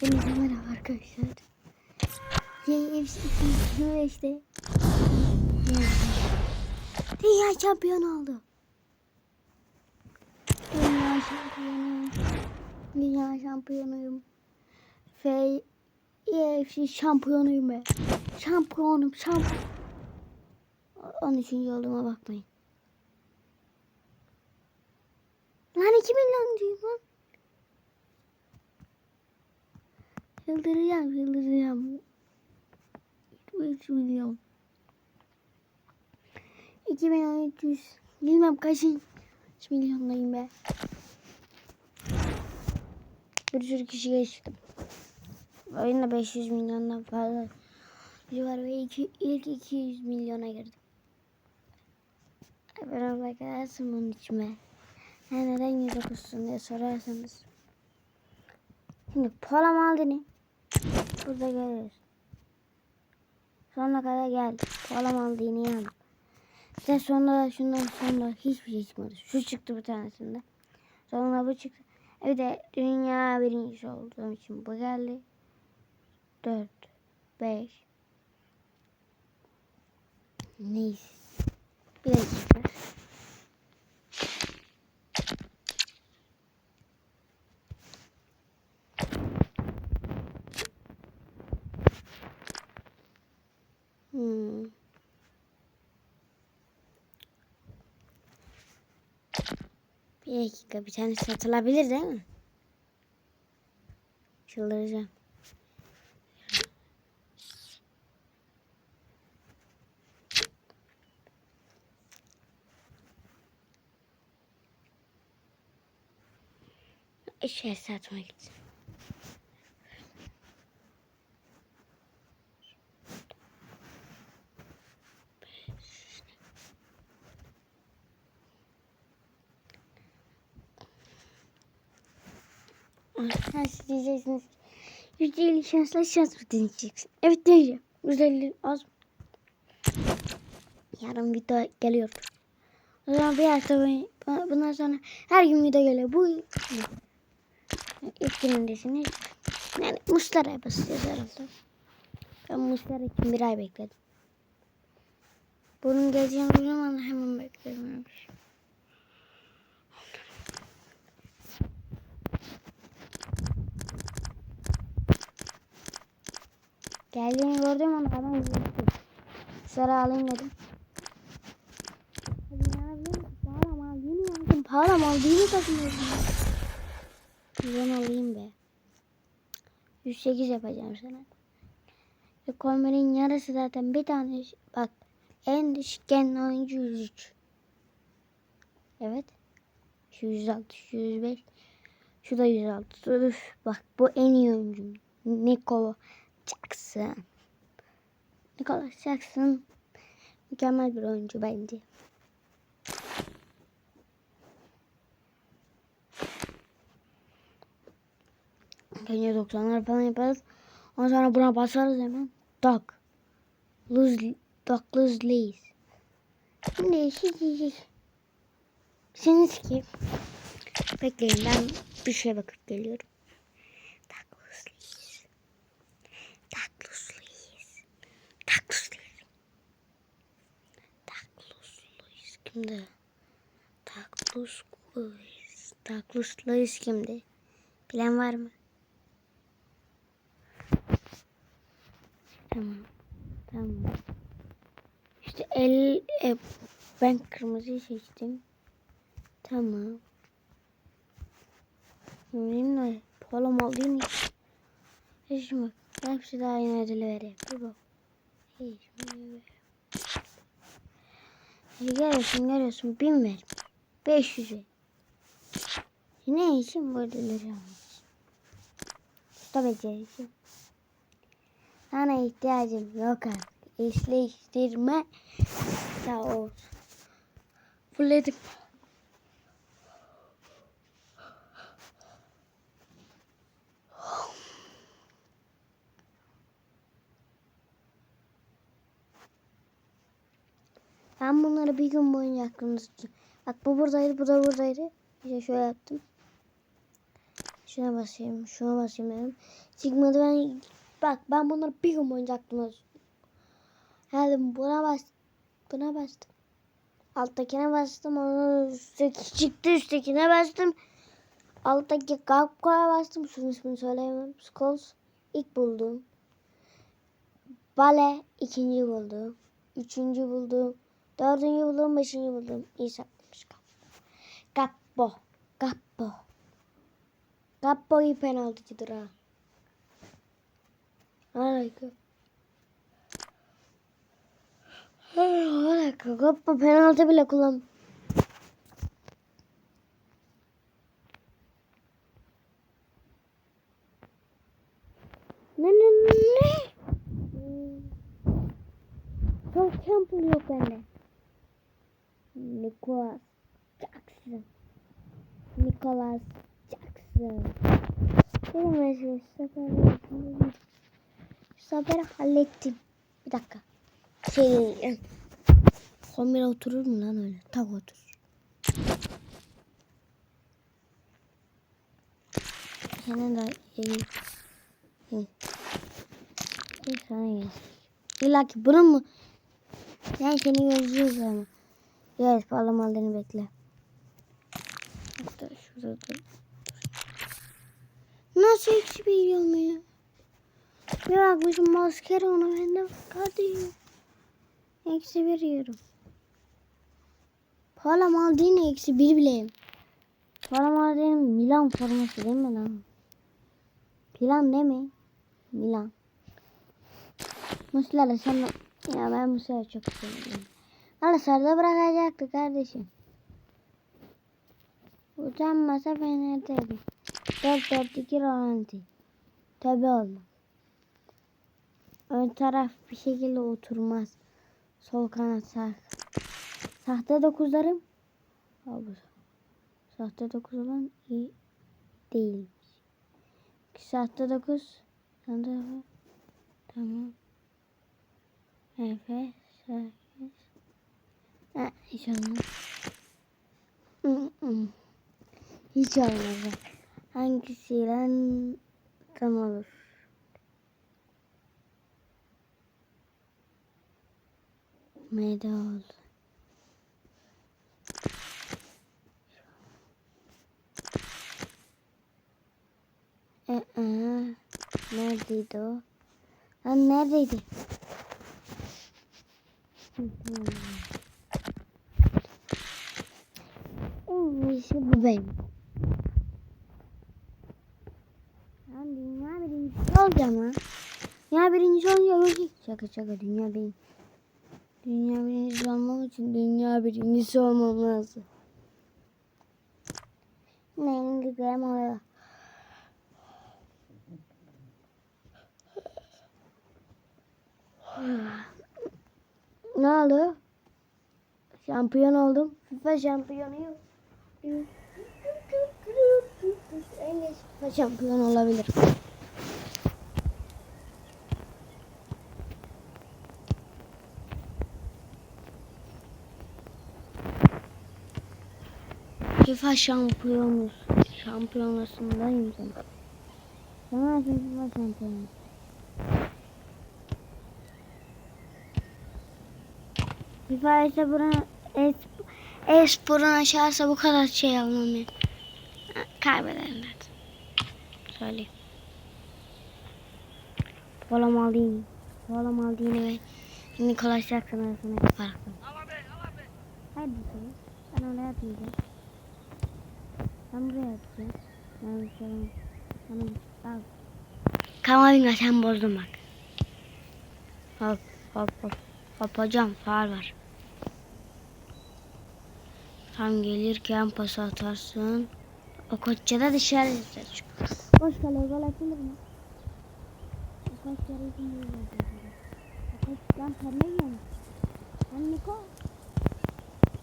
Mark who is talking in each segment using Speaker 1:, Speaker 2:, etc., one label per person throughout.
Speaker 1: Hepinize merhaba arkadaşlar. JFC 2025'te Dünya şampiyonu oldu. Dünya şampiyonu. Dünya şampiyonuyum. F EFC şampiyonuyum be. Şampiyonum şampiyon. 13. olduğuma bakmayın. Lan 2 milyoncuyum lan. Yıldıracağım, yıldıracağım. 3 milyon. 2300. Bilmem kaçın. Kaç milyondayım be. Bir sürü kişi geçtim. Oyunda 500 milyondan fazla var ve iki, ilk 200 milyona girdim. Bana bakarsın bunun içime. Ha, neden 109'sun diye sorarsanız. Şimdi Pola Maldini burada görüyoruz. Sonuna kadar geldi. Pola Maldini yandı. İşte sonra şundan sonra hiçbir şey çıkmadı. Şu çıktı bir tanesinde. Sonra bu çıktı. Bir de dünya birincisi olduğum için bu geldi. 4 5 Neyse. Bir dakika. Hmm. Bir dakika bir tane satılabilir değil mi? Çıldıracağım. Şey satmak için. Ha siz diyeceksiniz. Yüzde elli şansla şans mı deneyeceksin? Evet. Yüzde elli az mı? Yarın video geliyor. O zaman bir hafta bundan sonra her gün video geliyor. Bu ilk günündesiniz. Yani Muslara'ya basacağız herhalde. Ben Muslara için bir ay bekledim. Bunun geleceğini zaman hemen bekledim. Geldiğini gördüm ama adam gitti. Sıra alayım dedim. Hadi ne yapayım? Pahalı mal değil mi yaptım? Pahalı mal değil mi takmıyorum? Ben alayım be. 108 yapacağım sana. Ve kombinenin yarısı zaten bir tane. Bak en düşük oyuncu 103. Evet. Şu 106, şu 105. Şu da 106. Üf, bak bu en iyi oyuncum. Nikola Jackson. Nikola Jackson mükemmel bir oyuncu bence. Önce 90'lar falan yaparız. Ondan sonra buna basarız hemen. Doug. Luz, Douglas Lees. Şimdi şey Seni sikeyim. Bekleyin ben bir şeye bakıp geliyorum. Douglas Lees kimdi? Douglas Lees kimdi? Bilen var mı? Tamam. Tamam. İşte el e, ben kırmızıyı seçtim. Tamam. De polam alayım mı? Şimdi hepsi de aynı ödülü veriyor. Bir bak. Görüyorsun görüyorsun. Bin ver. 500 ver. Ne için bu ödülleri almış? Usta becerisi. Sana ihtiyacım yok artık. İşleştirme. Sağ ol. Fulledim. Ben bunları bir gün boyunca aklımda tutacağım. Bak bu buradaydı, bu da buradaydı. İşte şöyle yaptım. Şuna basayım, şuna basayım dedim. Çıkmadı ben bak ben bunları bir gün boyunca aklıma Geldim buna bas buna bastım. Alttakine bastım onun üstteki çıktı üsttekine bastım. Alttaki kapkaya bastım. Şunun ismini söyleyemem. Skulls ilk buldum. Bale ikinci buldum. Üçüncü buldum. Dördüncü buldum. Beşinci buldum. İyi saklamış. Kappo. Kappo iyi penaltıcıdır ha. Harika. Harika. Kappo penaltı bile kullan. Ne ne ne? Çok Campbell yok bende. Nicholas Jackson. Nicholas Jackson. Benim mesela seferi seferi hallettim. Bir dakika. Şey, Komira oturur mu lan öyle? Tak oturur. Senin de iyi. iyi. Bir sana. İlla ki bunun mu? Ben seni ama. Gel parlamalını bekle. Hatta şurada dur. Nasıl eksi veriyorum ya? Bir bakmışım maskara ona bende kaldı. Eksi veriyorum. Param aldığın eksi bir bileyim. Param aldığın Milan forması değil mi lan? Plan değil mi? Milan. Muslera sen ya ben Muslera çok seviyorum. Valla sarıda bırakacaktı kardeşim. Utanmasa Fener'deydi. 4-4-2 rolanti. Tabi olmaz. Ön taraf bir şekilde oturmaz. Sol kanat sağ. Sahte dokuzlarım. Al bu. Sahte dokuz olan iyi değil. Sahte dokuz. Tamam. Efe. Sekiz. Ha, hiç olmaz. Hiç olmaz. Hangisiyle tam olur? Meyde oldu. Ee, neredeydi o? Lan neredeydi? İyisi bu benim. Ben dünya birincisi olacağım ha. Dünya birincisi olunca ölecek. Şaka şaka dünya benim. Dünya birincisi olmam için dünya birincisi olmam lazım. Benim güzelim oluyor. Ne oldu? Şampiyon oldum. FIFA şampiyonuyum. En geç FIFA şampiyon olabilir. FIFA şampiyonuz. Şampiyonasındayım sen. Sen FIFA şampiyonu. FIFA ise e-sporun aşağısı bu kadar şey ya. Kaybederler. Söyleyeyim. Polam alayım. Polam aldığını ve Nikola Jackson arasındaki farkı. Hadi bakalım. Ben oraya atmayacağım. Ben buraya atacağım. Ben şöyle. Tamam. Al. Kamavinga sen bozdun bak. Hop hop hop. Hop hocam faal var. Tam gelirken pas atarsın. O koçça da dışarı çıkacak. Boş kaleye gol atılır mı? O koç yarı için değil. O koç lan pembe mi? Sen Niko.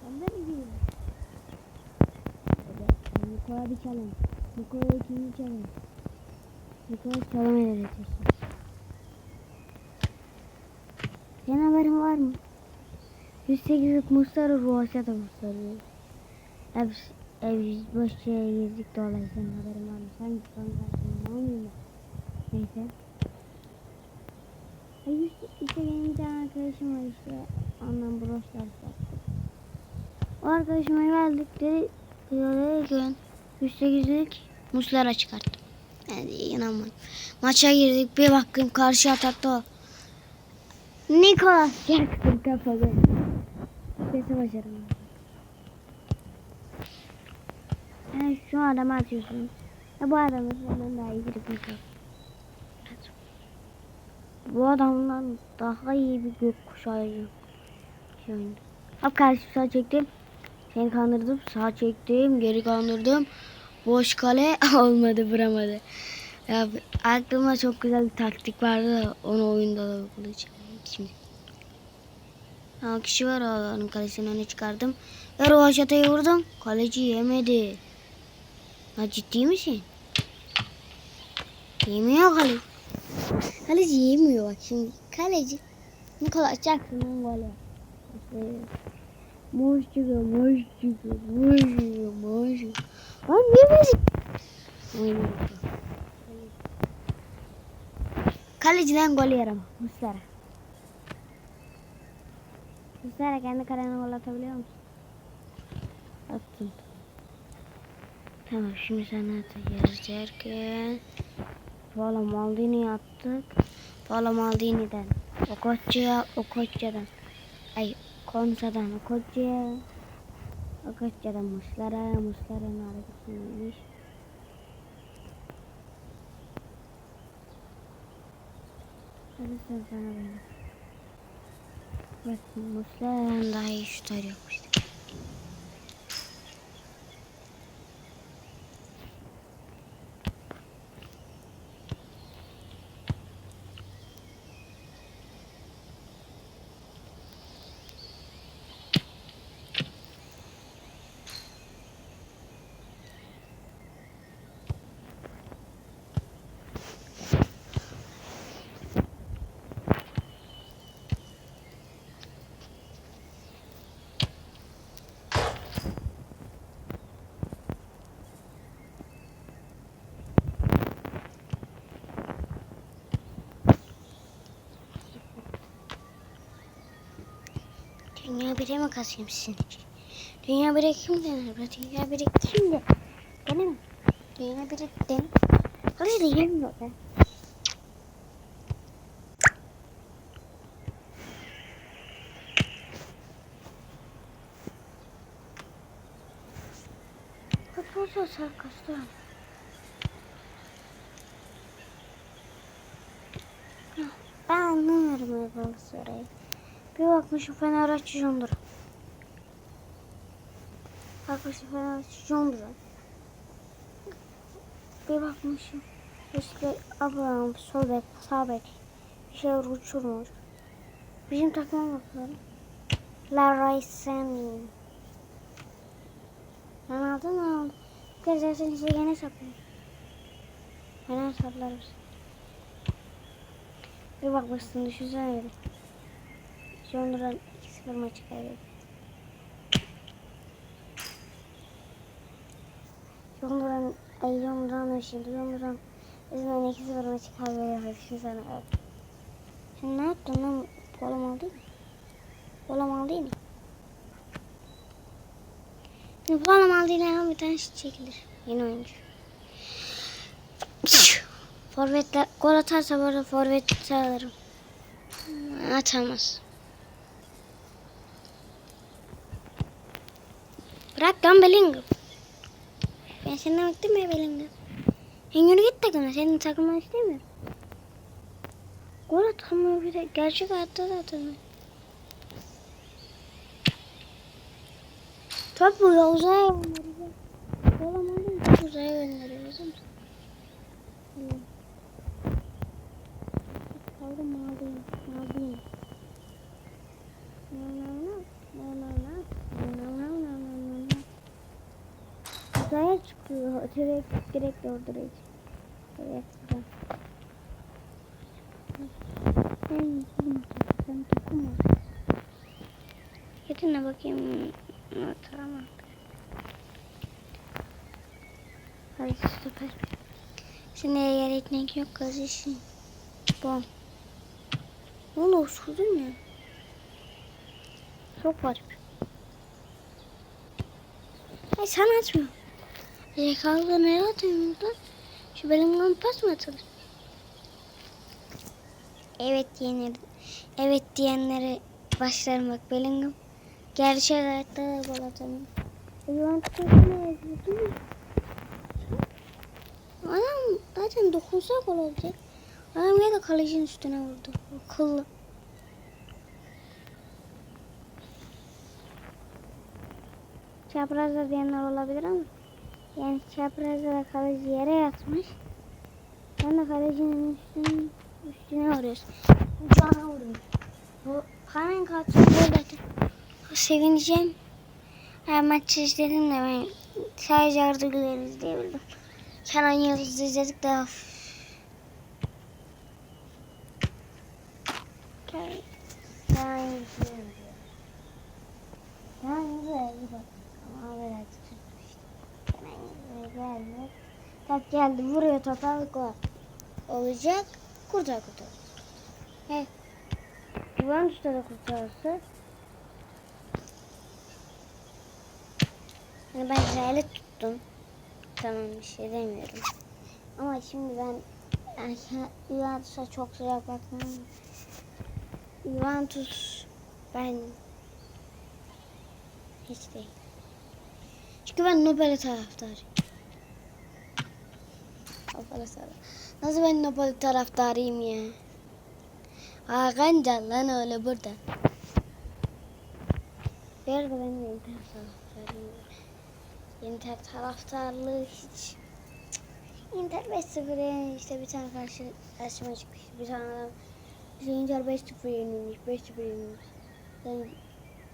Speaker 1: Pembe mi giyiyor? Evet. Niko'ya bir challenge. Niko'ya ikinci challenge. Niko'ya challenge edeceksin. Senin haberin var mı? 108'lik Mustafa Ruhas'a da Mustafa. Hepsi ev boş yere girdik dolayı senin haberin var mı? Sanki son karşımda olmuyor mu? Neyse. Ay işte, işte benim bir tane arkadaşım var işte. Ondan broşlar yaptık. O arkadaşıma geldik dedi. Dedi ki 108'lik muslara çıkarttım. Yani inanmadım. Maça girdik bir baktım karşı atakta o. Nikolas Jackson kafalı. Sesi başarım. Yani şu adamı atıyorsun. Ya bu adamı senden daha iyi bir. Bu adamdan daha iyi bir gökkuşağı oynadı. Hop karşı sağ çektim. Seni kandırdım. Sağ çektim. Geri kandırdım. Boş kale olmadı vuramadı. Ya aklımda çok güzel bir taktik vardı da onu oyunda da uygulayacağım. Şimdi. Ha, kişi var onun kalesinin önüne çıkardım. Ve rovaşatayı vurdum. Kaleci yemedi. Ha ciddi misin? Yemiyor kaleci. Kaleci yemiyor bak şimdi. Kaleci. Nikola Jackson'ın golü. İşte Moş çıkıyor, moş çıkıyor, moş çıkıyor, moş çıkıyor. Lan niye böyle? Kaleciden gol yarama. Muslera. Muslera kendi kalene gol atabiliyor musun? Attım. Tamam şimdi sana atacağız derken Paolo Maldini attık. Paolo Maldini'den Okoçya, Okoçya'dan Ay Konsa'dan Okoçya Okoçya'dan Muslera Muslera'nın hareketiymiş. Hadi sen sana benim. Bak Muslera'nın daha iyi şutör yokmuş. Dünya bire mi kasayım sizin için? Dünya bire kim denir? Dünya bire kim de? Bana mı? Dünya bire den. Hadi de yemiyor be. Kapıda sarkastan. Ben anlamıyorum öyle Galatasaray'ı. Bir bakmışım Fenerbahçe Jondura. Bakmışım Fenerbahçe Jondura. Bir bakmışım işte Abraham sol bek, sağ bek bir şey uçurmuş. Bizim takıma bakıyorum. Larry Sami. Ben aldım aldım. Gezersen size gene sapıyor. Fener saplarız. Bir bakmışsın düşünsene öyle. Sonra 2-0 maçı kaybetti. Yonduran, ay Yonduran şimdi Yonduran bizden 2-0 maçı kaybediyor. Şimdi sana evet. Sen ne yaptın lan? Kolam aldı mı? Kolam aldı mı? Şimdi kolam aldı yine bir tane şut çekilir. Yeni oyuncu. Forvetler gol atarsa bu arada forvet alırım. Atamaz. Bırak lan Bellingham. Ben senden bıktım ya Bellingham. Sen yürü git takımına. Senin takımını istemiyorum. Gol atamıyor bir de. Gerçek hayatta da atamıyor. Top bu ya uzaya gönderiyor. Gol amadım top uzaya gönderiyor. Biliyor musun? Hmm. Kaldı Uzaya çıkıyor. Direkt direkt öldürücü. Evet. Ben bunu sen dokunma. Gidin bakayım. Tamam. Ay süper. Şimdi yer ekmek yok kardeşim. Bom. Ne oldu sordun mu? Çok var. Ay sen açma. Zekalı nereye atıyorsun lan? Şu benim pas mı atılır? Evet diyenler, evet diyenlere başlarım bak Bellingham. Gerçek hayatta da gol atamıyor. Juventus'un ne yazıyor? Adam zaten dokunsa gol olacak. Adam ya da kalecinin üstüne vurdu. Akıllı. Çaprazda diyenler olabilir ama yani çaprazda da kaleci yere yatmış. Ben de kalecinin üstüne, üstüne vuruyorsun. Ucağına vuruyorsun. Bu hemen kalksın böyle sevineceğim. Her maçı izledim de ben sadece Arda Güler'i izleyebildim. Kenan Yıldız'ı izledik de of. Kenan Kenan Yıldız'ı izliyorum. Kenan Yıldız'a iyi bak. Ama böyle tutmuştu. Kenan Yıldız'a geldi. Tak geldi vuruyor topa gol. Olacak. Kurtar kurtar. Hey. Juventus'ta da kurtarsa. Yani ben İsrail'i tuttum. Tamam bir şey demiyorum. Ama şimdi ben Juventus'a çok sıcak bakmam. Juventus ben hiç değil. Çünkü ben Napoli taraftarıyım. Taraftarı. Nasıl ben Napoli taraftarıyım ya? Hakan Can lan öyle burada. Arada ben Inter taraftarıyım. Inter taraftarlığı hiç. Inter 5-0 yani işte bir tane karşı karşıma çıkmış. Bir tane adam işte Inter 5-0 yenilmiş. 5-0 yenilmiş. Yani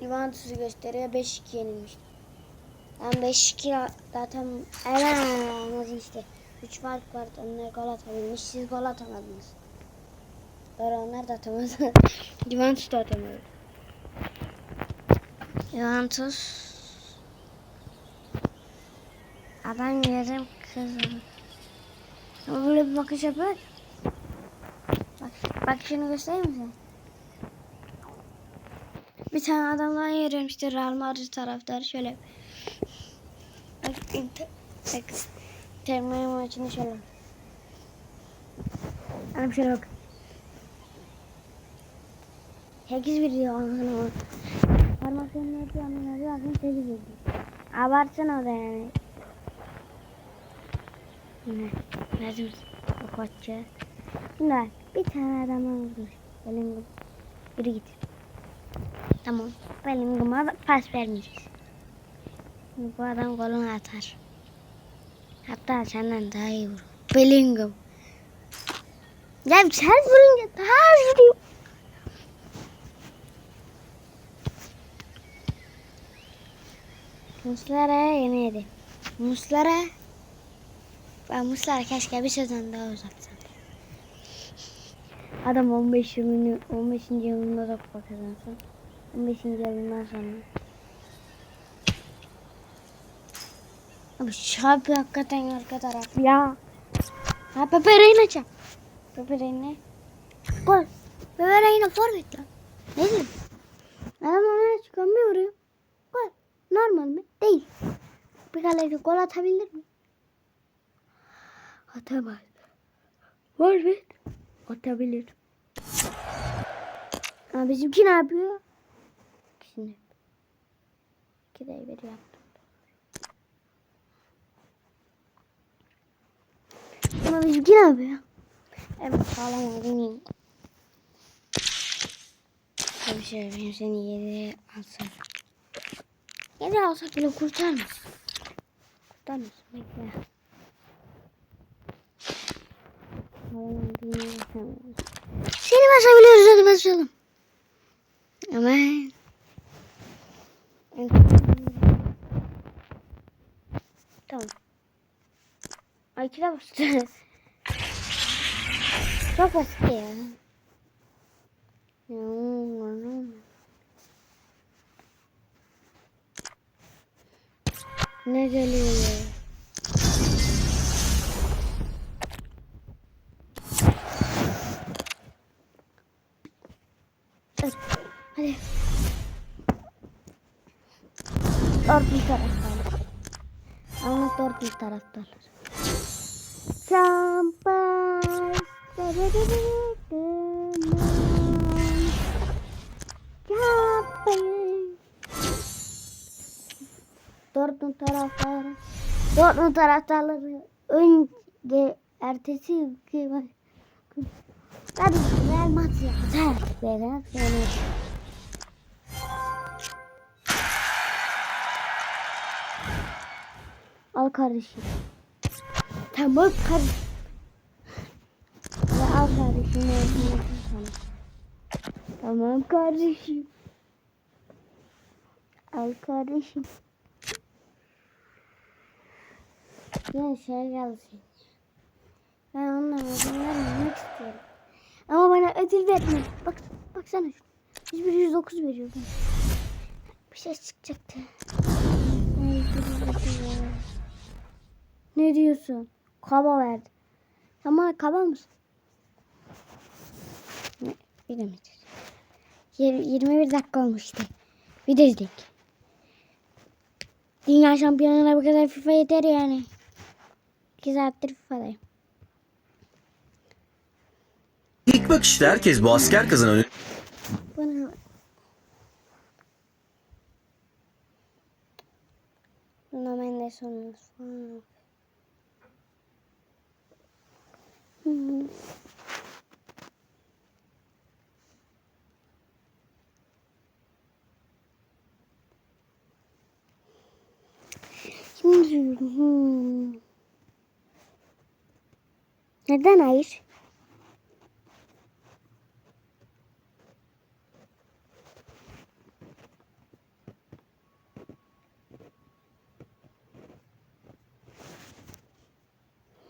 Speaker 1: Juventus'u gösteriyor 5-2 yenilmiş. Yani 5-2 zaten evet işte. 3 fark vardı. Onlar gol atabilmiş. Siz gol atamadınız. Doğru onlar da atamadı. Juventus da atamadı. Juventus Adam yarım kızım. Ama böyle bir bakış yapıyor. Bak, bak şunu göstereyim mi? Bir tane adamdan yarıyorum işte Real Madrid taraftarı şöyle. Bak, bak. Terminal maçını şöyle. Adam şöyle bak. 8 bir diyor anlamı. Parmaklarını yapıyor anlamı yapıyor. Aslında 8 bir diyor. Abartsana o da yani. Ne? Lazım o koçça. Bunlar bir tane adama vurmuş. Bellingham. Yürü git. Tamam. Bellingham'a pas vermeyeceğiz. Şimdi bu adam golünü atar. Hatta senden daha iyi vurur. Bellingham. Ya sen vurunca daha iyi vuruyor. Muslera yemedi. Muslera ben Muslera keşke bir sezon daha uzatsam. Adam 15 yılını 15. yılında da kazansın. 15. yılından sonra. Abi şabi hakikaten arka taraf ya. Ha Pepe Reina çap. Pepe Reina. Gol. Pepe Reina forvet lan. Ne diyeyim? Adam ona çıkamıyor oraya. Gol. Normal mi? Değil. Bir kaleci gol atabilir mi? Atamaz. Forvet. Atabilir. Ama bizimki ne yapıyor? Şimdi. İki de bir yaptı. Ama bizimki ne yapıyor? Evet sağlam oynayayım. Bir şey benim seni yere alsam. Yere alsak bile kurtarmaz. Kurtarmaz. Bekle. Seni basabiliyoruz hadi basalım. Aman. Tamam. Ay kime bastınız? Çok basit ya. Ne geliyor? Hadi. Dört bir taraftarlar. Ama dört bir taraftarlar. Şampay. Dortmund taraftarı. Dortmund taraftarları önce ertesi gün Hadi Real Madrid yazar. Real Madrid. Al kardeşim. Tamam kardeşim. Ve al kardeşim. sana? Tamam kardeşim. Al kardeşim. Yine şey gelsin. Ben onunla ödül vermemek istiyorum. Ama bana ödül verme. Bak, baksana. 101 109 veriyor bana. Bir şey çıkacaktı. Ne diyorsun? Kaba verdi. Bana kaba mısın? Ne? Yir- 21 dakika olmuştu. İzledik. Dünya şampiyonuna bu kadar FIFA yeter yani. 2 saattir FIFA'dayım.
Speaker 2: İlk bakışta herkes bu asker kızın önü
Speaker 1: Bana Buna ben de sonumuz falan. Şimdi hmm. Neden hayır?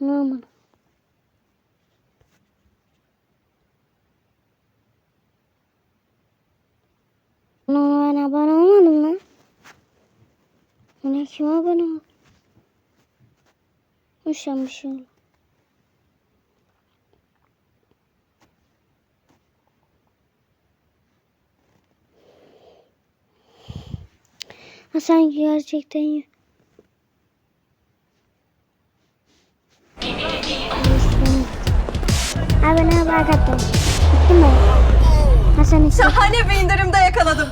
Speaker 1: Normal. Ona ben abone olmadım lan. Ona kim abone şey oldu. Ha sanki gerçekten yok. Abi ne haber kaptan? Bitti mi? Ha sen işte.
Speaker 3: Şahane bir indirimde yakaladım.